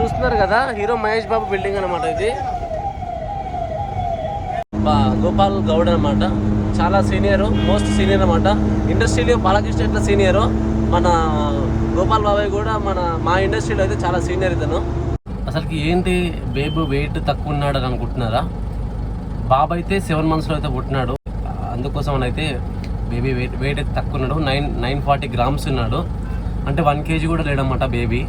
చూస్తున్నారు కదా hero Mahesh Babu building అనమాట ఇది. బా- గోపాల్ గౌడ్ అనమాట చాలా సీనియర్ మోస్ట్ సీనియర్ అనమాట ఇండస్ట్రీలో బాలకృష్ణ ఎట్లా సీనియర్ మన గోపాల్ బాబాయ్ కూడా మన మా ఇండస్ట్రీలో అయితే చాలా సీనియర్ ఇతను. అసలుకి ఏంటి బేబు వెయిట్ తక్కువ ఉన్నాడు అని అనుకుంటున్నారా? బాబు అయితే సెవెన్ మంత్స్లో అయితే పుట్టినాడు. అందుకోసం అయితే బేబీ వెయిట్ వెయిట్ అయితే తక్కువ ఉన్నాడు. నైన్ నైన్ ఫార్టీ గ్రామ్స్ ఉన్నాడు. అంటే వన్ కేజీ కూడా లేడనమాట బేబీ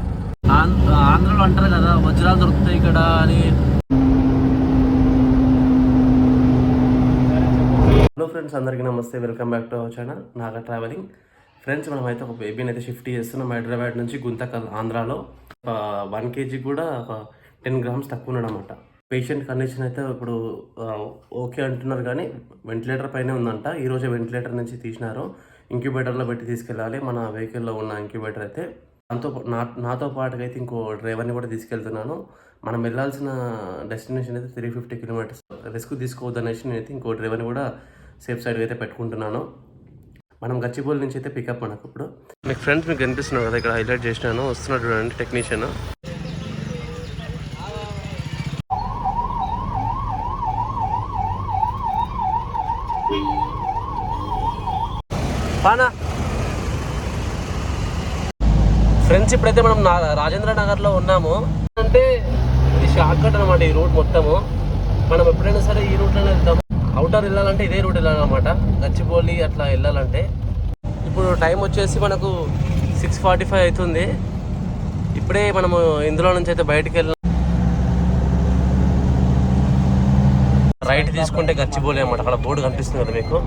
ఆంధ్రలో అంటారు కదా వజ్రాలు దొరుకుతాయి ఇక్కడ అని. హలో ఫ్రెండ్స్ అందరికీ నమస్తే. Welcome back to our channel Naga traveling. Friends మనం అయితే ఒక బేబీని అయితే షిఫ్ట్ చేస్తున్నాం. హైదరాబాద్ నుంచి గుంతకల్ ఆంధ్రాలో. వన్ కేజీ కూడా ఒక టెన్ గ్రామ్స్ తక్కువ ఉన్నాడనమాట పేషెంట్ కండిషన్ అయితే ఇప్పుడు ఓకే అంటున్నారు కానీ వెంటిలేటర్ పైనే ఉందంట. ఈరోజు వెంటిలేటర్ నుంచి తీసినారు. ఇంక్యుబేటర్లో పెట్టి తీసుకెళ్ళాలి. మన వెహికల్లో ఉన్న ఇంక్యుబేటర్ అయితే దాంతో నా నాతో పాటుగా అయితే ఇంకో డ్రైవర్ని కూడా తీసుకెళ్తున్నాను. మనం వెళ్ళాల్సిన డెస్టినేషన్ అయితే త్రీ ఫిఫ్టీ కిలోమీటర్స్ రిస్క్ తీసుకోవద్దు అనేసి నేను నేనైతే ఇంకో డ్రైవర్ని కూడా సేఫ్ సైడ్ అయితే పెట్టుకుంటున్నాను. మనం గచ్చిబౌలి నుంచి అయితే పికప్ మనకు ఇప్పుడు. మీకు ఫ్రెండ్స్ మీకు కనిపిస్తున్నారు కదా ఇక్కడ హైలైట్ చేసినాను. వస్తున్నాడు చూడండి టెక్నీషియన్ పానా? ఫ్రెండ్స్ ఇప్పుడైతే మనం నా రాజేంద్ర నగర్లో ఉన్నాము. అంటే ఇది షార్ట్కట్ అనమాట ఈ రూట్ మొత్తము. మనం ఎప్పుడైనా సరే ఈ రూట్లోనే వెళ్తాము. అవుటర్ వెళ్ళాలంటే ఇదే రూట్ వెళ్ళాలన్నమాట. గచ్చిబౌలి అట్లా వెళ్ళాలంటే. ఇప్పుడు టైం వచ్చేసి మనకు సిక్స్ ఫార్టీ ఫైవ్ అవుతుంది. ఇప్పుడే మనము ఇందులో నుంచి అయితే బయటికి వెళ్ళాం. రైట్ తీసుకుంటే గచ్చిబౌలి అనమాట అక్కడ బోర్డు కనిపిస్తుంది కదా మీకు.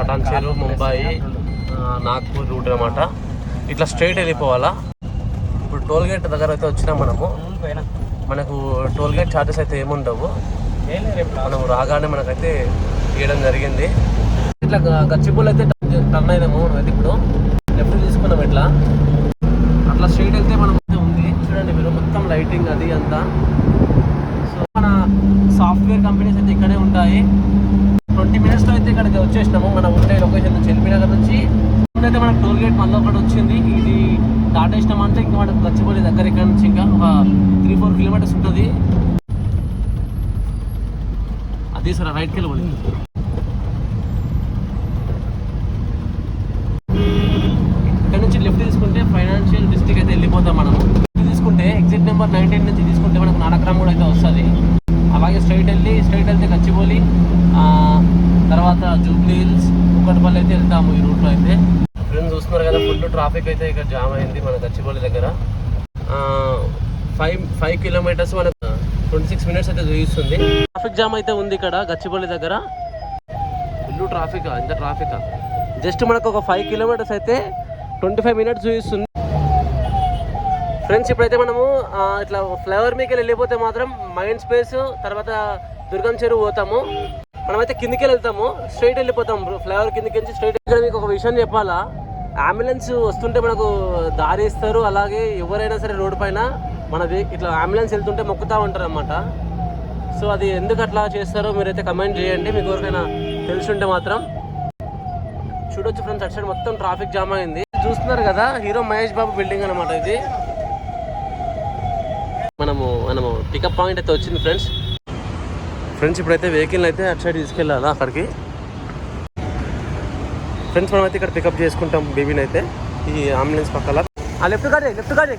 పటాన్ చెరు ముంబాయి నాగ్పూర్ రూట్ అనమాట ఇట్లా స్ట్రైట్ వెళ్ళిపోవాలా? ఇప్పుడు టోల్ గేట్ దగ్గర అయితే వచ్చినా మనము. మనకు టోల్ గేట్ ఛార్జెస్ అయితే ఏముండవు. మనం రాగానే మనకైతే తీయడం జరిగింది. ఇట్లా గ- అయితే టర్న్ అయినాము మనం అయితే ఇప్పుడు. లెఫ్ట్ తీసుకున్నాం ఇట్లా. అట్లా స్ట్రైట్ వెళ్తే మనం అయితే ఉంది. చూడండి మీరు మొత్తం లైటింగ్ అది అంతా. సో మన సాఫ్ట్వేర్ కంపెనీస్ అయితే ఇక్కడే ఉంటాయి. ట్వంటీ మినిట్స్లో అయితే ఇక్కడికి వచ్చేసినాము. మన ఉండే లొకేషన్ నుంచి ఎల్బీ నగర్ నుంచి. అయితే మనకు టోల్ గేట్ మళ్ళీ ఒకటి వచ్చింది. ఇది దాటేసినామంటే ఇంకా మనకు గచ్చిబౌలి దగ్గర ఇక్కడ నుంచి ఇంకా ఒక త్రీ ఫోర్ కిలోమీటర్స్ ఉంటుంది. అదే సార్ రైట్కి వెళ్ళి ఇక్కడ నుంచి లెఫ్ట్ తీసుకుంటే ఫైనాన్షియల్ డిస్ట్రిక్ట్ అయితే వెళ్ళిపోతాం మనము. తీసుకుంటే ఎగ్జిట్ నెంబర్ నైన్టీన్ నుంచి తీసుకుంటే మనకు నానక్రామ్ కూడా అయితే వస్తుంది. అలాగే స్ట్రైట్ వెళ్ళి స్ట్రైట్ వెళ్తే గచ్చిపోలి తర్వాత జూబ్లీ హిల్స్ కుక్కటిపల్లి అయితే వెళ్తాము ఈ రూట్లో అయితే. చూస్తున్నారు కదా ఫుల్ ట్రాఫిక్ అయితే ఇక్కడ జామ్ అయింది మన గచ్చిబౌలి దగ్గర. ఫైవ్ ఫైవ్ కిలోమీటర్స్ మన ట్వంటీ సిక్స్ మినిట్స్ అయితే చూపిస్తుంది. ట్రాఫిక్ జామ్ అయితే ఉంది ఇక్కడ గచ్చిబౌలి దగ్గర. ఫుల్ ట్రాఫిక్ ఇంత ట్రాఫిక్ జస్ట్ మనకు ఒక ఫైవ్ కిలోమీటర్స్ అయితే ట్వంటీ ఫైవ్ మినిట్స్ చూపిస్తుంది. ఫ్రెండ్స్ ఇప్పుడైతే మనము ఇట్లా ఫ్లైఓవర్ మీకు వెళ్ళిపోతే మాత్రం మైండ్ స్పేస్ తర్వాత దుర్గం చెరువు పోతాము. మనమైతే కిందికి వెళ్తాము స్ట్రైట్ వెళ్ళిపోతాం ఫ్లైఓవర్ కిందికి నుంచి స్ట్రైట్. ఇక్కడ మీకు ఒక విషయం చెప్పాలా? అంబులెన్స్ వస్తుంటే మనకు దారి ఇస్తారు అలాగే ఎవరైనా సరే రోడ్డు పైన మనది ఇట్లా అంబులెన్స్ వెళ్తుంటే మొక్కుతూ ఉంటారు అనమాట సో అది ఎందుకు అట్లా చేస్తారో మీరైతే కమెంట్ చేయండి మీకు ఎవరికైనా తెలుసుంటే మాత్రం. చూడొచ్చు ఫ్రెండ్స్ అటు సైడ్ మొత్తం ట్రాఫిక్ జామ్ అయింది. చూస్తున్నారు కదా హీరో మహేష్ బాబు బిల్డింగ్ అనమాట ఇది. మనము మనము పికప్ పాయింట్ అయితే వచ్చింది ఫ్రెండ్స్ ఫ్రెండ్స్ ఇప్పుడైతే వెహికల్ అయితే అటు సైడ్ తీసుకెళ్ళాలా అక్కడికి? ఫ్రెండ్స్ మనం అయితే ఇక్కడ పికప్ చేసుకుంటాం బేబీని అయితే. ఈ అంబులెన్స్ పక్కల. ఆ లెఫ్ట్ కాడే లెఫ్ట్ కాడే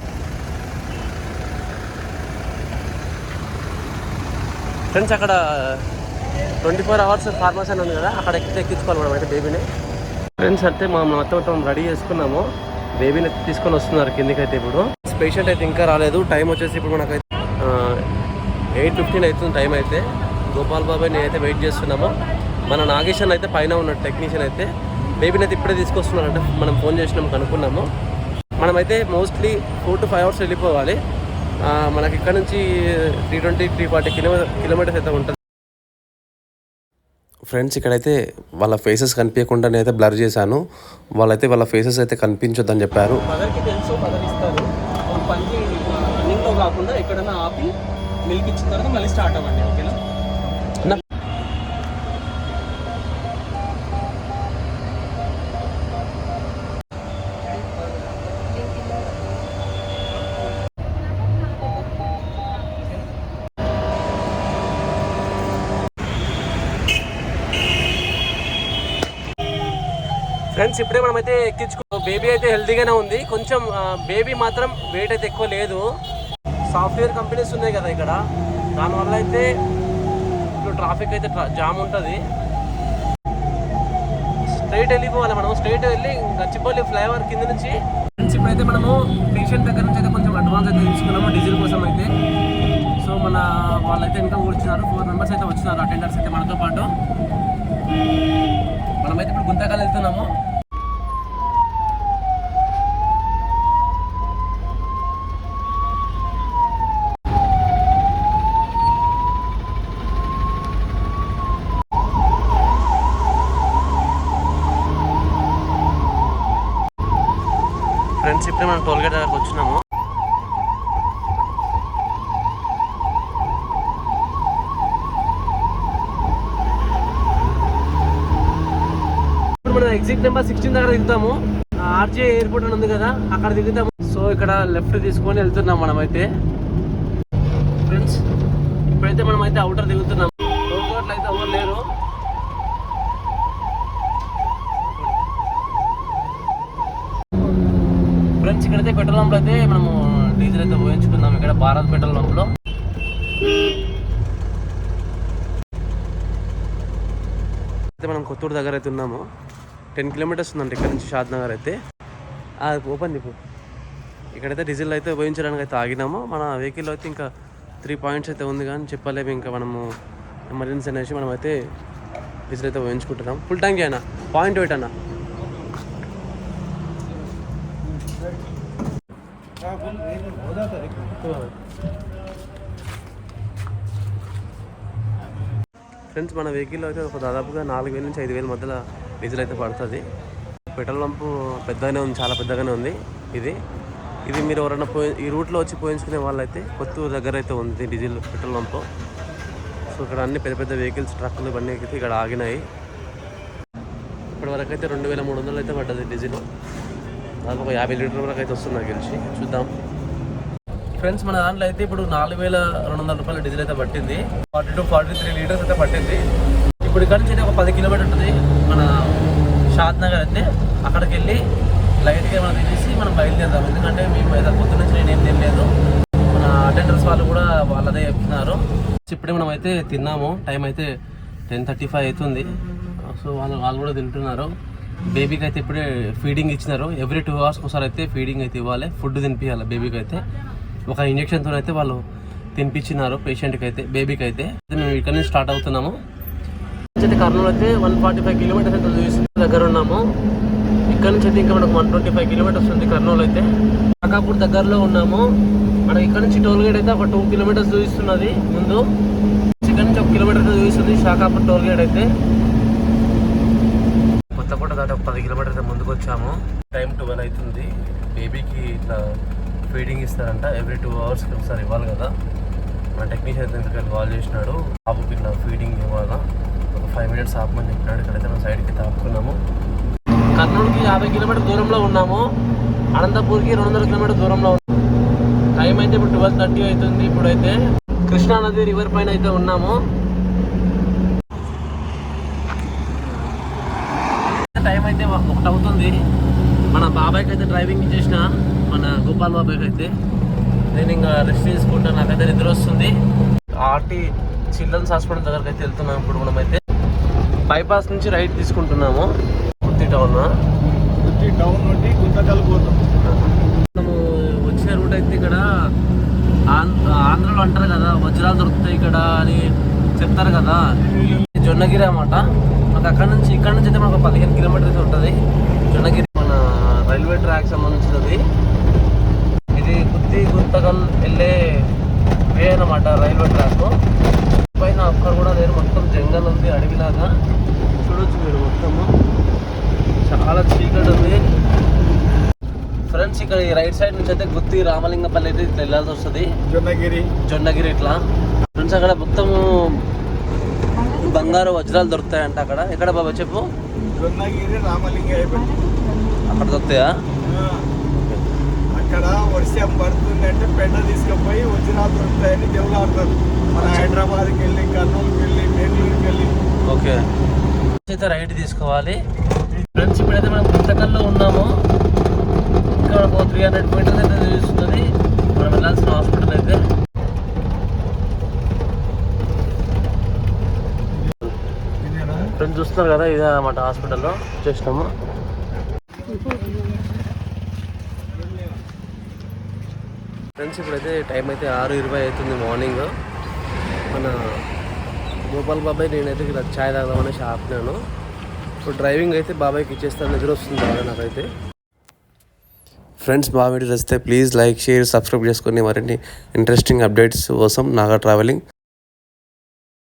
ఫ్రెండ్స్ అక్కడ ట్వంటీ ఫోర్ అవర్స్ ఫార్మసీ అని ఉంది కదా అక్కడ ఎక్కితే ఎక్కించుకోవాలి మనం అయితే బేబీని ఫ్రెండ్స్ అయితే మనం మొత్తం మొత్తం రెడీ చేసుకున్నాము. బేబీని తీసుకొని వస్తున్నారు కిందికి అయితే ఇప్పుడు పేషెంట్ అయితే ఇంకా రాలేదు. టైం వచ్చేసి ఇప్పుడు మనకైతే ఎయిట్ ఫిఫ్టీన్ అవుతుంది టైం అయితే. గోపాల్ బాబాయ్ నేనైతే వెయిట్ చేస్తున్నాము. మన నాగేశ్వర్ అయితే పైన ఉన్న టెక్నీషియన్ అయితే. బేబీని అయితే ఇప్పుడే తీసుకొస్తున్నారంటే. మనం ఫోన్ చేసినాం కనుక్కున్నాము. మనమైతే mostly four to five hours వెళ్ళిపోవాలి. మనకి ఇక్కడ నుంచి three twenty three forty kilometre kilometres అయితే ఉంటుంది. ఫ్రెండ్స్ ఇక్కడైతే వాళ్ళ ఫేసెస్ కనిపించకుండా అయితే బ్లర్ చేశాను. వాళ్ళైతే వాళ్ళ ఫేసెస్ అయితే కనిపించొద్దని చెప్పారు. మదర్కి తెలుసు మదర్ ఇస్తారు. ఒక పని రన్నింగ్లో కాకుండా ఎక్కడైనా ఆపి మిల్క్ ఇచ్చిన తర్వాత మళ్ళీ స్టార్ట్ అవ్వండి ఓకేనా ఫ్రెండ్స్ ఇప్పుడే మనమైతే ఎక్కించుకో బేబీ అయితే హెల్తీగానే ఉంది. కొంచెం బేబీ మాత్రం వెయిట్ అయితే ఎక్కువ లేదు. సాఫ్ట్వేర్ కంపెనీస్ ఉన్నాయి కదా ఇక్కడ. దానివల్ల అయితే ఇప్పుడు ట్రాఫిక్ అయితే జామ్ ఉంటుంది. స్ట్రైట్ వెళ్ళిపోవాలి మనం. స్ట్రైట్ వెళ్ళి గచ్చిపల్లి ఫ్లైఓవర్ కింద నుంచి. ఫ్రెండ్స్ ఇప్పుడైతే మనము పేషెంట్ దగ్గర నుంచి అయితే కొంచెం అడ్వాన్స్ అయితే తీసుకున్నాము. డీజిల్ కోసం అయితే. సో మన వాళ్ళైతే ఇంకా కూర్చున్నారు ఫోర్ మెంబర్స్ అయితే వచ్చినారు. అటెండర్స్ అయితే మనతో పాటు. మనమైతే ఇప్పుడు గుంతకాలు వెళ్తున్నాము. ఫ్రెండ్స్ ఇప్పుడే మనం టోల్గేట్ దగ్గరకు వచ్చినాము. ఎగ్జిట్ నెంబర్ సిక్స్టీన్ దగ్గర దిగుతాము. ఆర్జే ఎయిర్పోర్ట్ అని ఉంది కదా అక్కడ దిగుతాము. సో ఇక్కడ లెఫ్ట్ తీసుకొని వెళ్తున్నాం మనం అయితే ఫ్రెండ్స్ ఇప్పుడైతే మనం అయితే అవుటర్ దిగుతున్నాం. లోపల అయితే ఎవరు లేరు. ఫ్రెండ్స్ ఇక్కడైతే పెట్రోల్ పంప్ అయితే మనము డీజిల్ అయితే పోయించుకుందాం ఇక్కడ భారత్ పెట్రోల్ పంప్లో. అయితే మనం కొత్తూరు దగ్గర అయితే ఉన్నాము. టెన్ కిలోమీటర్స్ ఉందండి ఇక్కడ నుంచి షాద్ నగర్ అయితే. ఓపెన్ చెప్పు ఇక్కడైతే డీజిల్ అయితే ఉపయోగించడానికి అయితే ఆగినాము. మన వెహికల్ అయితే ఇంకా త్రీ పాయింట్స్ అయితే ఉంది కానీ చెప్పలేము. ఇంకా మనము ఎమర్జెన్సీ అనేసి మనం అయితే డీజిల్ అయితే పోయించుకుంటున్నాం ఫుల్ ట్యాంక్ అయినా పాయింట్ వెయిట్ అన్న? ఫ్రెండ్స్ మన వెహికల్లో అయితే ఒక దాదాపుగా నాలుగు వేల నుంచి ఐదు వేల మధ్యలో డీజిల్ అయితే పడుతుంది. పెట్రోల్ పంపు పెద్దగానే ఉంది చాలా పెద్దగానే ఉంది ఇది. ఇది మీరు ఎవరైనా పోయి ఈ రూట్లో వచ్చి పోయించుకునే వాళ్ళైతే కొత్తూరు దగ్గర అయితే ఉంది డీజిల్ పెట్రోల్ పంపు. సో ఇక్కడ అన్ని పెద్ద పెద్ద వెహికల్స్ ట్రక్కులు ఇవన్నీ అయితే ఇక్కడ ఆగినాయి. ఇప్పటి వరకు అయితే రెండు వేల మూడు వందలు అయితే పడ్డది డీజిల్. దాదాపు ఒక యాభై లీటర్ వరకు అయితే వస్తుంది నాకు తెలిసి. చూద్దాం. ఫ్రెండ్స్ మన దాంట్లో అయితే ఇప్పుడు నాలుగు వేల రెండు వందల రూపాయల డీజిల్ అయితే పట్టింది. Forty two forty three litres అయితే పట్టింది. ఇప్పుడు ఇక్కడ నుంచి అయితే ఒక పది కిలోమీటర్ ఉంటుంది. మన షాద్ నగర్ అయితే అక్కడికి వెళ్ళి లైట్గా మనం తినేసి మనం బయలుదేరుదాం. ఎందుకంటే మేము అయితే పొద్దు నుంచి నేను ఏం తినలేదు. మన అటెండర్స్ వాళ్ళు కూడా వాళ్ళదే చెప్తున్నారు. ఇప్పుడే మనం అయితే తిన్నాము. టైం అయితే టెన్ థర్టీ ఫైవ్ అవుతుంది. సో వాళ్ళు వాళ్ళు కూడా తింటున్నారు. బేబీకి అయితే ఇప్పుడే ఫీడింగ్ ఇచ్చినారు. ఎవ్రీ టూ అవర్స్ ఒకసారి అయితే ఫీడింగ్ అయితే ఇవ్వాలి. ఫుడ్ తినిపించాలి బేబీకి అయితే ఒక ఇంజక్షన్తో అయితే వాళ్ళు తినిపించినారు పేషెంట్కి అయితే బేబీకి అయితే మేము ఇక్కడ నుంచి స్టార్ట్ అవుతున్నాము. అయితే కర్నూలు అయితే వన్ ఫార్టీ ఫైవ్ కిలోమీటర్స్ అయితే చూపిస్తుంది దగ్గర ఉన్నాము. ఇక్కడ నుంచి అయితే ఇంకా మనకు వన్ ట్వంటీ ఫైవ్ కిలోమీటర్స్ ఉంది కర్నూలు అయితే. కాకాపూర్ దగ్గరలో ఉన్నాము. మనకి ఇక్కడ నుంచి టోల్ గేట్ అయితే ఒక టూ కిలోమీటర్స్ చూపిస్తున్నది ముందు. ఇక్కడ నుంచి ఒక కిలోమీటర్ చూపిస్తుంది షాకాపూర్ టోల్ గేట్ అయితే. కొత్తపూట దాటి ఒక పది కిలోమీటర్స్ ముందుకు వచ్చాము. టైం ట్వెల్వ్ అవుతుంది. బేబీకి ఇట్లా ఫీడింగ్ ఇస్తారంట. ఎవ్రీ టూ అవర్స్కి ఒకసారి ఇవ్వాలి కదా. మన టెక్నీషియన్ దగ్గర కాల్ చేసినాడు. బాబుకి ఇట్లా ఫీడింగ్ ఇవ్వాలా. ఫైవ్ మినిట్స్ ఆపమని చెప్పినాడు. ఇక్కడైతే మనం సైడ్కి తాపుకున్నాము కర్నూలుకి యాభై కిలోమీటర్ దూరంలో ఉన్నాము. అనంతపూర్కి రెండు వందల కిలోమీటర్ దూరంలో ఉన్నాము. టైం అయితే ఇప్పుడు ట్వెల్వ్ థర్టీ అవుతుంది. ఇప్పుడైతే కృష్ణా నది రివర్ పైన అయితే ఉన్నాము. టైం అయితే ఒకటి అవుతుంది. మన బాబాయ్కి అయితే డ్రైవింగ్ ఇచ్చేసిన మన గోపాల్ బాబాయ్కి అయితే నేను ఇంకా రెస్ట్ తీసుకుంటాను నాకైతే నిద్ర వస్తుంది. ఆర్టీ చిల్డ్రన్స్ హాస్పిటల్ దగ్గరికి అయితే వెళ్తున్నాం. ఇప్పుడు మనమైతే బైపాస్ నుంచి రైట్ తీసుకుంటున్నాము. గుత్తి టౌన్ టౌన్ నుండి గుంతకల్ పోతాం. మనము వచ్చిన రూట్ అయితే ఇక్కడ ఆంధ్ర ఆంధ్రలో అంటారు కదా వజ్రాలు దొరుకుతాయి ఇక్కడ అని చెప్తారు కదా. జొన్నగిరి అన్నమాట. మాకు అక్కడ నుంచి ఇక్కడ నుంచి అయితే మనకు పదిహేను కిలోమీటర్స్ ఉంటుంది. జొన్నగిరి మన రైల్వే ట్రాక్ సంబంధించినది. ఇది గుత్తి గుంతకల్ వెళ్ళే వే అనమాట రైల్వే ట్రాక్. అక్కడ కూడా లేదు మొత్తం జంగల్ ఉంది అడవిలాగా. చూడొచ్చు మీరు మొత్తము. చాలా చీకటి ఉంది ఫ్రెండ్స్ ఇక్కడ ఈ రైట్ సైడ్ నుంచి అయితే గుత్తి రామలింగపల్లి అయితే ఇట్లా వెళ్ళాల్సి వస్తుంది. జొన్నగిరి. జొన్నగిరి ఇట్లా. ఫ్రెండ్స్ అక్కడ మొత్తము బంగారు వజ్రాలు దొరుకుతాయంట అక్కడ. ఎక్కడ బాబా చెప్పు? జొన్నగిరి పెట్టి. అక్కడ దొరుకుతాయా? అక్కడ వర్షం పడుతుందంటే పెండ తీసుకుపోయి వజ్రాలు దొరుకుతాయని దేవులాడతారు మన హైదరాబాద్కి వెళ్ళి కర్నూలుకి వెళ్ళి బెంగళూరుకి వెళ్ళి. ఓకే. అయితే రైట్ తీసుకోవాలి. ఫ్రెండ్స్ ఇప్పుడైతే మనం గుంతకల్లో ఉన్నాము. ఇంకా ఒక త్రీ హండ్రెడ్ మీటర్స్ అయితే తెలుస్తుంది. మనం వెళ్ళాల్సిన హాస్పిటల్ అయితే. ఫ్రెండ్స్ చూస్తున్నారు కదా ఇదే అన్నమాట హాస్పిటల్లో. వచ్చేసినాము ఫ్రెండ్స్ ఇప్పుడైతే టైం అయితే ఆరు ఇరవై అవుతుంది మార్నింగ్. మన గోపాల్ బాబాయ్ నేనైతే ఇక్కడ ఛాయ్ తాగదామనేసి ఆపినాను. ఇప్పుడు డ్రైవింగ్ అయితే బాబాయ్కి ఇచ్చేస్తాను. నిద్ర వస్తుంది బాగా నాకైతే. ఫ్రెండ్స్ బాబాయ్ వీడియో వస్తే ప్లీజ్ లైక్ షేర్ సబ్స్క్రైబ్ చేసుకొని మరిన్ని ఇంట్రెస్టింగ్ అప్డేట్స్ కోసం నాగా ట్రావెలింగ్.